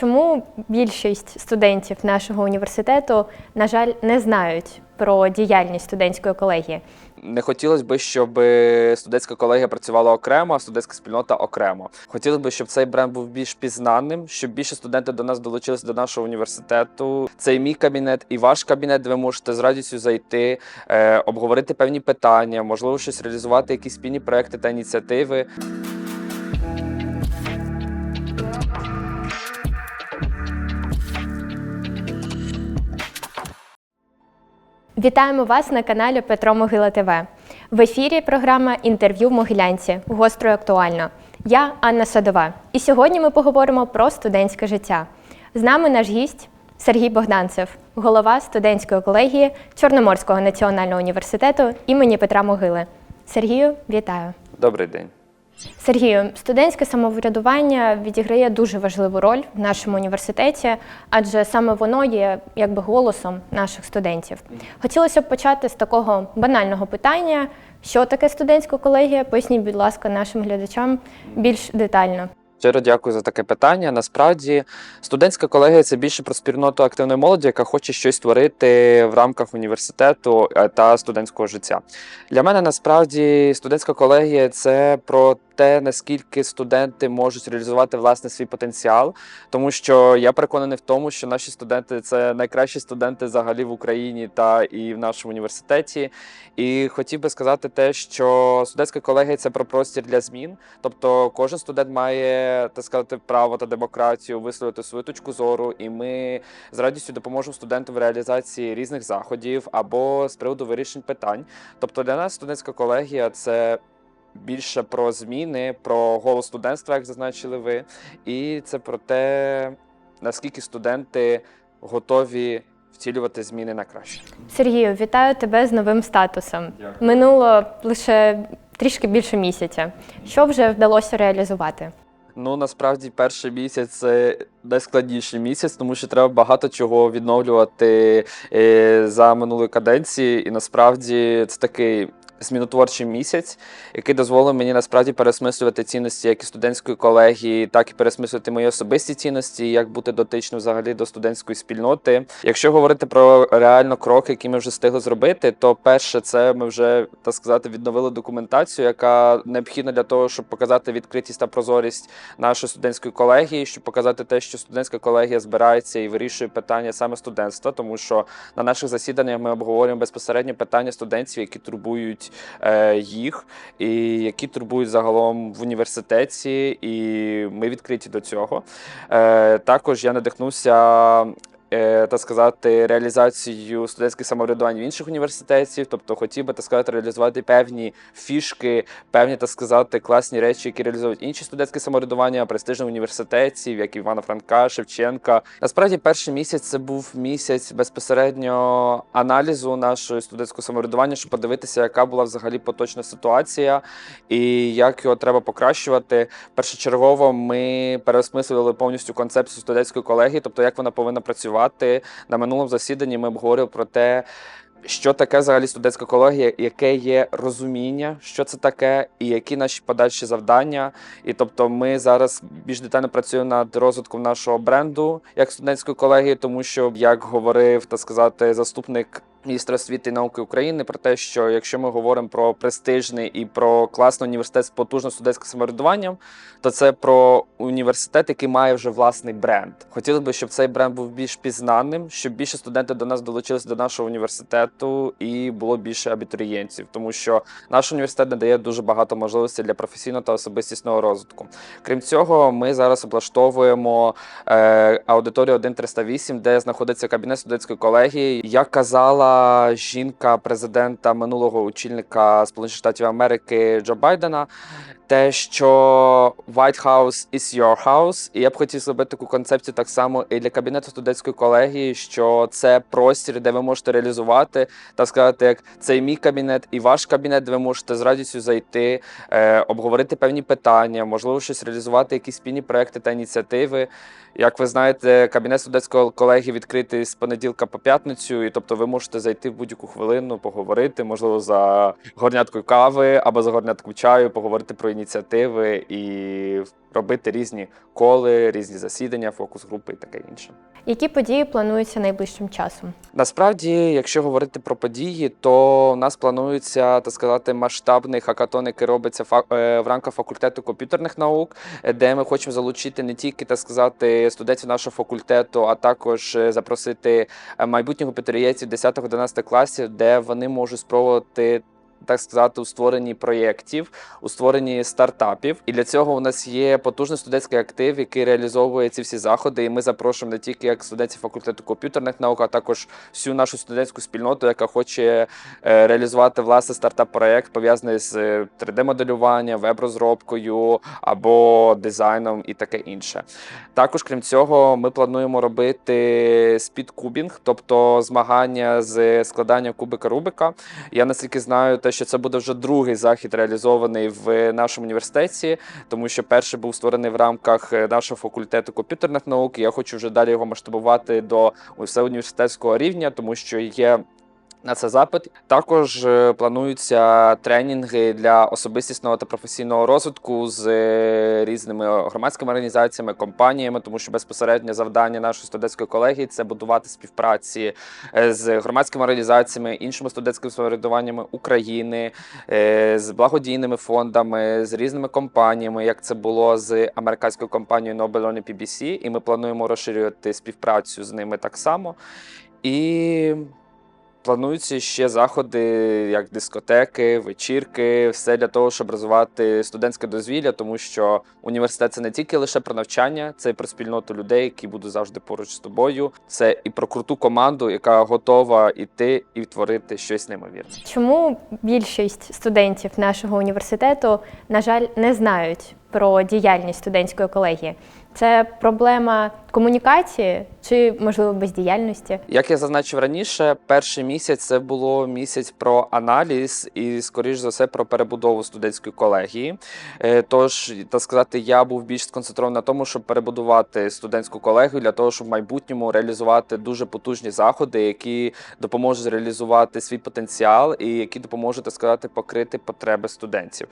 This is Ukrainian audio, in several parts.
чому більшість студентів нашого університету, на жаль, не знають про діяльність студентської колегії? Не хотілося б, щоб студентська колегія працювала окремо, а студентська спільнота окремо. Хотілося б, щоб цей бренд був більш пізнаним, щоб більше студентів до нас долучилися до нашого університету. Це і мій кабінет, і ваш кабінет, де ви можете з радістю зайти, е, обговорити певні питання, можливо, щось реалізувати, якісь спільні проекти та ініціативи. Вітаємо вас на каналі Петро Могила ТВ. В ефірі програма Інтерв'ю в Могилянці. Гостро і актуально. Я Анна Садова. І сьогодні ми поговоримо про студентське життя. З нами наш гість Сергій Богданцев, голова студентської колегії Чорноморського національного університету імені Петра Могили. Сергію, вітаю. Добрий день. Сергію, студентське самоврядування відіграє дуже важливу роль в нашому університеті, адже саме воно є якби голосом наших студентів. Хотілося б почати з такого банального питання: що таке студентська колегія? Поясніть, будь ласка, нашим глядачам більш детально. Щиро дякую за таке питання. Насправді, студентська колегія це більше про спільноту активної молоді, яка хоче щось створити в рамках університету е, та студентського життя. Для мене насправді студентська колегія це про те, наскільки студенти можуть реалізувати власне свій потенціал, тому що я переконаний в тому, що наші студенти це найкращі студенти взагалі в Україні та і в нашому університеті. І хотів би сказати те, що студентська колегія це про простір для змін. Тобто, кожен студент має так сказати право та демократію висловити свою точку зору, і ми з радістю допоможемо студенту в реалізації різних заходів або з приводу вирішень питань. Тобто, для нас студентська колегія це. Більше про зміни, про голос студентства, як зазначили ви, і це про те, наскільки студенти готові втілювати зміни на краще. Сергію, вітаю тебе з новим статусом. Дякую. Минуло лише трішки більше місяця. Що вже вдалося реалізувати? Ну насправді перший місяць це найскладніший місяць, тому що треба багато чого відновлювати е, за минулої каденції. І насправді це такий змінотворчий місяць, який дозволив мені насправді пересмислювати цінності як і студентської колегії, так і пересмислювати мої особисті цінності, як бути дотичним взагалі до студентської спільноти. Якщо говорити про реально кроки, які ми вже встигли зробити, то перше, це ми вже так сказати відновили документацію, яка необхідна для того, щоб показати відкритість та прозорість нашої студентської колегії, щоб показати те, що студентська колегія збирається і вирішує питання саме студентства, тому що на наших засіданнях ми обговорюємо безпосередньо питання студентів, які турбують е, їх, і які турбують загалом в університеті, і ми відкриті до цього. Е, також я надихнувся. Е, Так сказати, реалізацією студентських самоврядувань в інших університетів, тобто хотів би так сказати, реалізувати певні фішки, певні так сказати, класні речі, які реалізують інші студентські самоврядування престижних університетів, як Івана Франка, Шевченка. Насправді, перший місяць це був місяць безпосередньо аналізу нашого студентського самоврядування, щоб подивитися, яка була взагалі поточна ситуація і як його треба покращувати. Першочергово ми переосмислювали повністю концепцію студентської колегії, тобто як вона повинна працювати. На минулому засіданні ми обговорювали про те. Що таке взагалі студентська колегія, яке є розуміння, що це таке, і які наші подальші завдання. І тобто, ми зараз більш детально працюємо над розвитком нашого бренду як студентської колегії, тому що, як говорив так сказати, заступник міністра освіти і науки України, про те, що якщо ми говоримо про престижний і про класний університет з потужним студентським самоврядуванням, то це про університет, який має вже власний бренд. Хотілося б, щоб цей бренд був більш пізнаним, щоб більше студентів до нас долучилися до нашого університету і було більше абітурієнтів, тому що наш університет надає дуже багато можливостей для професійного та особистісного розвитку. Крім цього, ми зараз облаштовуємо е, аудиторію 1308, де знаходиться кабінет студентської колегії. Як казала жінка президента минулого очільника Сполучених Штатів Америки Джо Байдена, те, що White House is your house, і я б хотів зробити таку концепцію так само і для кабінету студентської колегії, що це простір, де ви можете реалізувати, так сказати, як цей мій кабінет і ваш кабінет, де ви можете з радістю зайти, е, обговорити певні питання, можливо, щось реалізувати, якісь спільні проекти та ініціативи. Як ви знаєте, кабінет студентської колегії відкритий з понеділка по п'ятницю, і тобто ви можете зайти в будь-яку хвилину, поговорити, можливо, за горняткою кави або за горняткою чаю, поговорити про ініціативи ініціативи і робити різні коли, різні засідання, фокус-групи і таке інше. Які події плануються найближчим часом? Насправді, якщо говорити про події, то в нас планується так сказати масштабний хакатон, який робиться е, в рамках факультету комп'ютерних наук, де ми хочемо залучити не тільки так сказати студентів нашого факультету, а також е, запросити майбутніх абітурієнтів 10-11 класів, де вони можуть спробувати. Так сказати, у створенні проєктів, у створенні стартапів, і для цього у нас є потужний студентський актив, який реалізовує ці всі заходи. І ми запрошуємо не тільки як студентів факультету комп'ютерних наук, а також всю нашу студентську спільноту, яка хоче е, реалізувати власне стартап-проєкт, пов'язаний з 3D-моделюванням, веб-розробкою або дизайном і таке інше. Також, крім цього, ми плануємо робити спідкубінг, тобто змагання з складання кубика Рубика. Я наскільки знаю, те, що це буде вже другий захід реалізований в нашому університеті, тому що перший був створений в рамках е, нашого факультету комп'ютерних наук. і Я хочу вже далі його масштабувати до всеуніверситетського рівня, тому що є. На це запит також е, плануються тренінги для особистісного та професійного розвитку з е, різними громадськими організаціями, компаніями, тому що безпосереднє завдання нашої студентської колегії це будувати співпраці е, з громадськими організаціями, іншими студентськими самоврядуваннями України, з благодійними фондами, з різними компаніями, як це було з американською компанією Nobel Only PBC, і ми плануємо розширювати співпрацю з ними так само. І Плануються ще заходи, як дискотеки, вечірки, все для того, щоб розвивати студентське дозвілля, тому що університет це не тільки лише про навчання, це і про спільноту людей, які будуть завжди поруч з тобою. Це і про круту команду, яка готова йти і творити щось неймовірне. Чому більшість студентів нашого університету, на жаль, не знають про діяльність студентської колегії? Це проблема комунікації чи, можливо, бездіяльності? Як я зазначив раніше, перший місяць це було місяць про аналіз і, скоріш за все, про перебудову студентської колегії. Е, Тож, так сказати, я був більш сконцентрований на тому, щоб перебудувати студентську колегію для того, щоб в майбутньому реалізувати дуже потужні заходи, які допоможуть реалізувати свій потенціал і які допоможуть, так сказати, покрити потреби студентів.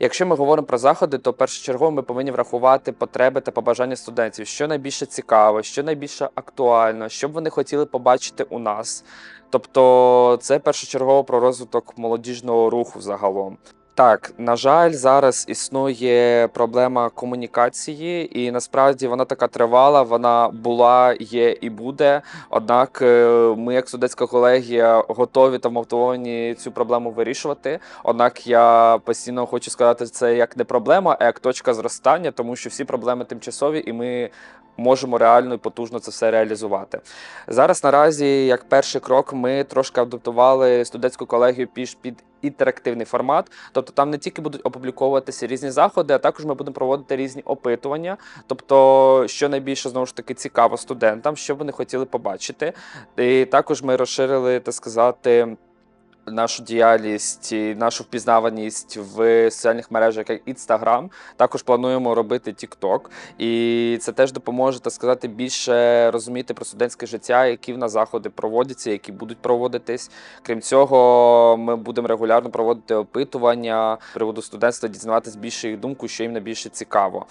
Якщо ми говоримо про заходи, то першочергово ми повинні врахувати потреби та побажання студентів, що найбільше цікаво, що найбільше актуально, що б вони хотіли побачити у нас. Тобто, це першочергово про розвиток молодіжного руху загалом. Так, на жаль, зараз існує проблема комунікації, і насправді вона така тривала. Вона була, є і буде. Однак, е, ми, як студентська колегія, готові та мотивовані цю проблему вирішувати. Однак я постійно хочу сказати, це як не проблема, а як точка зростання, тому що всі проблеми тимчасові, і ми можемо реально і потужно це все реалізувати. Зараз наразі, як перший крок, ми трошки адаптували студентську колегію під, під інтерактивний формат. Тобто там не тільки будуть опубліковуватися різні заходи, а також ми будемо проводити різні опитування. Тобто, що найбільше знову ж таки цікаво студентам, що вони хотіли побачити. І також ми розширили, так сказати. Нашу діяльність, нашу впізнаваність в соціальних мережах, як Instagram. Також плануємо робити TikTok. І це теж допоможе, так сказати, більше розуміти про студентське життя, які в нас заходи проводяться, які будуть проводитись. Крім цього, ми будемо регулярно проводити опитування приводу студентства, дізнаватись більше їх думку, що їм найбільше цікаво.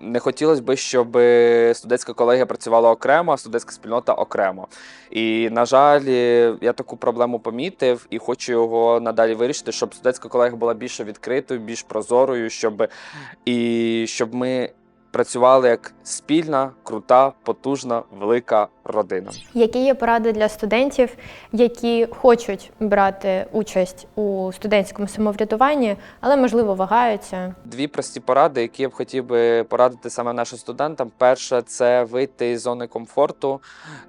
Не хотілося б, щоб студентська колегія працювала окремо, а студентська спільнота окремо. І, на жаль, я таку проблему помітив і хочу його надалі вирішити, щоб студентська колегія була більш відкритою, більш прозорою, щоб і щоб ми працювали як спільна, крута, потужна, велика родина. Які є поради для студентів, які хочуть брати участь у студентському самоврядуванні, але можливо вагаються? Дві прості поради, які я б хотів би порадити саме нашим студентам. Перше це вийти із зони комфорту,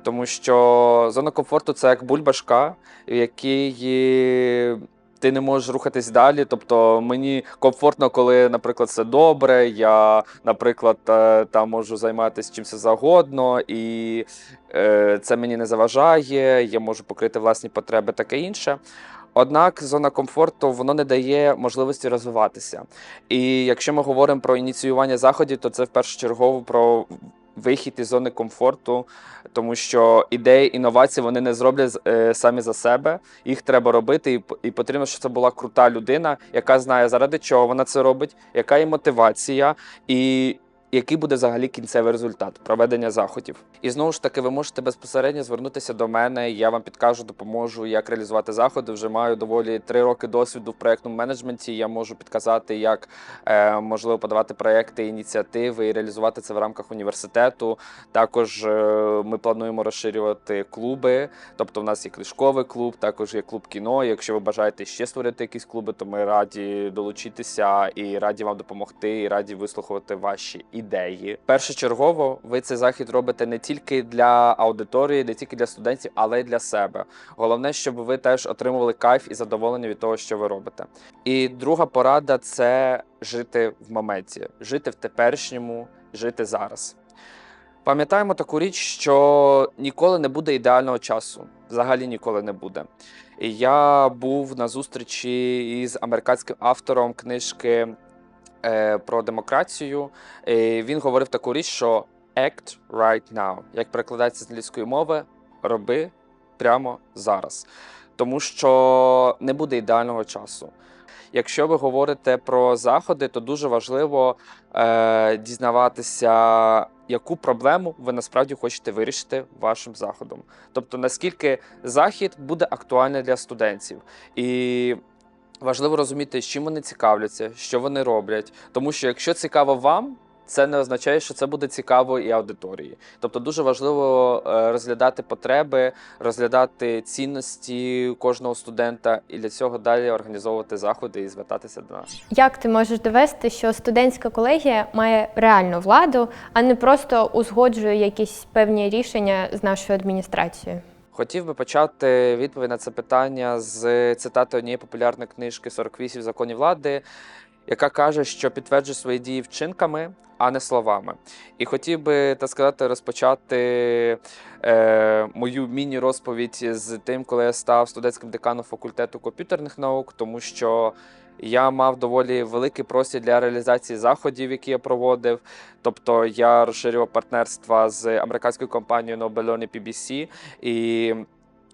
тому що зона комфорту це як бульбашка, в якій ти не можеш рухатись далі. Тобто мені комфортно, коли, наприклад, все добре. Я, наприклад, е, там можу займатися чимось завгодно, і е, це мені не заважає. Я можу покрити власні потреби, таке інше. Однак зона комфорту воно не дає можливості розвиватися. І якщо ми говоримо про ініціювання заходів, то це в першу чергу про вихід із зони комфорту, тому що ідеї інновації вони не зроблять е, самі за себе. Їх треба робити, і, потрібно, щоб це була крута людина, яка знає заради чого вона це робить, яка є мотивація і. Який буде взагалі кінцевий результат проведення заходів? І знову ж таки, ви можете безпосередньо звернутися до мене. Я вам підкажу, допоможу, як реалізувати заходи. Вже маю доволі три роки досвіду в проєктному менеджменті. Я можу підказати, як е, можливо подавати проекти, ініціативи і реалізувати це в рамках університету. Також е, ми плануємо розширювати клуби. Тобто, в нас є книжковий клуб, також є клуб кіно. Якщо ви бажаєте ще створити якісь клуби, то ми раді долучитися і раді вам допомогти, і раді вислухати ваші ідеї. Першочергово ви цей захід робите не тільки для аудиторії, не тільки для студентів, але й для себе. Головне, щоб ви теж отримували кайф і задоволення від того, що ви робите. І друга порада це жити в моменті, жити в теперішньому, жити зараз. Пам'ятаємо таку річ, що ніколи не буде ідеального часу. Взагалі ніколи не буде. Я був на зустрічі із американським автором книжки про демократію. Він говорив таку річ, що act right now. Як перекладається з англійської мови, роби прямо зараз. Тому що не буде ідеального часу. Якщо ви говорите про заходи, то дуже важливо е, дізнаватися, яку проблему ви насправді хочете вирішити вашим заходом. Тобто, наскільки захід буде актуальний для студентів. І важливо розуміти, з чим вони цікавляться, що вони роблять. Тому що якщо цікаво вам, це не означає, що це буде цікаво і аудиторії. Тобто дуже важливо е, розглядати потреби, розглядати цінності кожного студента, і для цього далі організовувати заходи і звертатися до нас. Як ти можеш довести, що студентська колегія має реальну владу, а не просто узгоджує якісь певні рішення з нашою адміністрацією? Хотів би почати відповідь на це питання з цитати однієї популярної книжки «48 законів влади, яка каже, що підтверджує свої дії вчинками, а не словами. І хотів би так сказати, розпочати е, мою міні-розповідь з тим, коли я став студентським деканом факультету комп'ютерних наук, тому що я мав доволі великий простір для реалізації заходів, які я проводив. Тобто я розширював партнерства з американською компанією Nobelone PBC і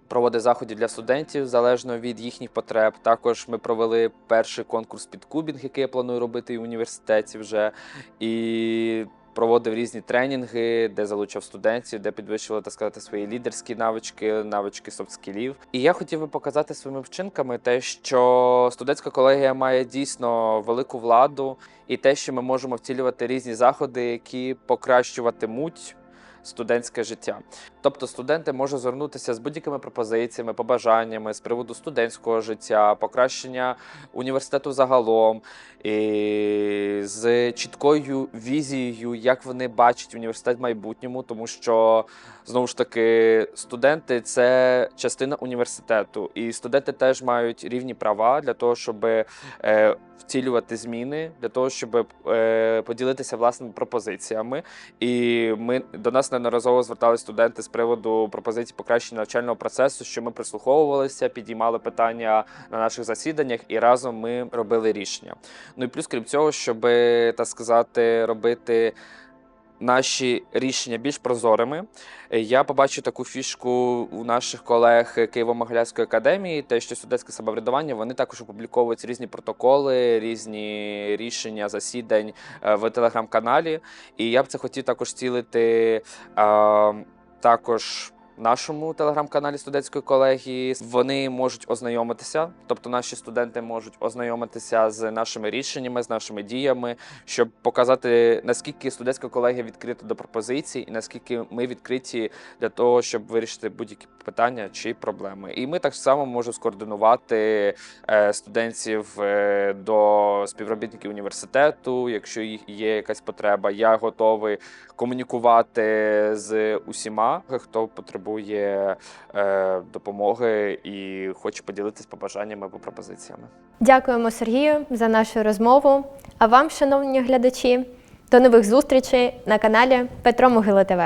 проводив заходи для студентів залежно від їхніх потреб. Також ми провели перший конкурс під кубінг, який я планую робити і в університеті вже. І проводив різні тренінги, де залучав студентів, де підвищували так сказати свої лідерські навички, навички софт-скілів. І я хотів би показати своїми вчинками те, що студентська колегія має дійсно велику владу, і те, що ми можемо втілювати різні заходи, які покращуватимуть студентське життя. Тобто студенти можуть звернутися з будь-якими пропозиціями, побажаннями з приводу студентського життя, покращення університету загалом, і з чіткою візією, як вони бачать університет в майбутньому, тому що знову ж таки студенти це частина університету, і студенти теж мають рівні права для того, щоб е, втілювати зміни, для того, щоб е, поділитися власними пропозиціями. І ми до нас неодноразово звертались студенти з приводу пропозицій покращення навчального процесу, що ми прислуховувалися, підіймали питання на наших засіданнях, і разом ми робили рішення. Ну і плюс, крім цього, щоб так сказати, робити. Наші рішення більш прозорими. Е, Я побачу таку фішку у наших колег Києво-Могилянської академії, те, що судецьке самоврядування вони також опубліковують різні протоколи, різні рішення засідань е, в телеграм-каналі. І я б це хотів також цілити також. Нашому телеграм-каналі студентської колегії вони можуть ознайомитися, тобто наші студенти можуть ознайомитися з нашими рішеннями, з нашими діями, щоб показати наскільки студентська колегія відкрита до пропозицій, і наскільки ми відкриті для того, щоб вирішити будь-які питання чи проблеми. І ми так само можемо скоординувати е, студентів е, до співробітників університету, якщо їх є якась потреба. Я готовий комунікувати з усіма, хто потребує е, допомоги і хоче поділитися побажаннями або пропозиціями. Дякуємо Сергію за нашу розмову. А вам, шановні глядачі, до нових зустрічей на каналі Петро Могила ТВ.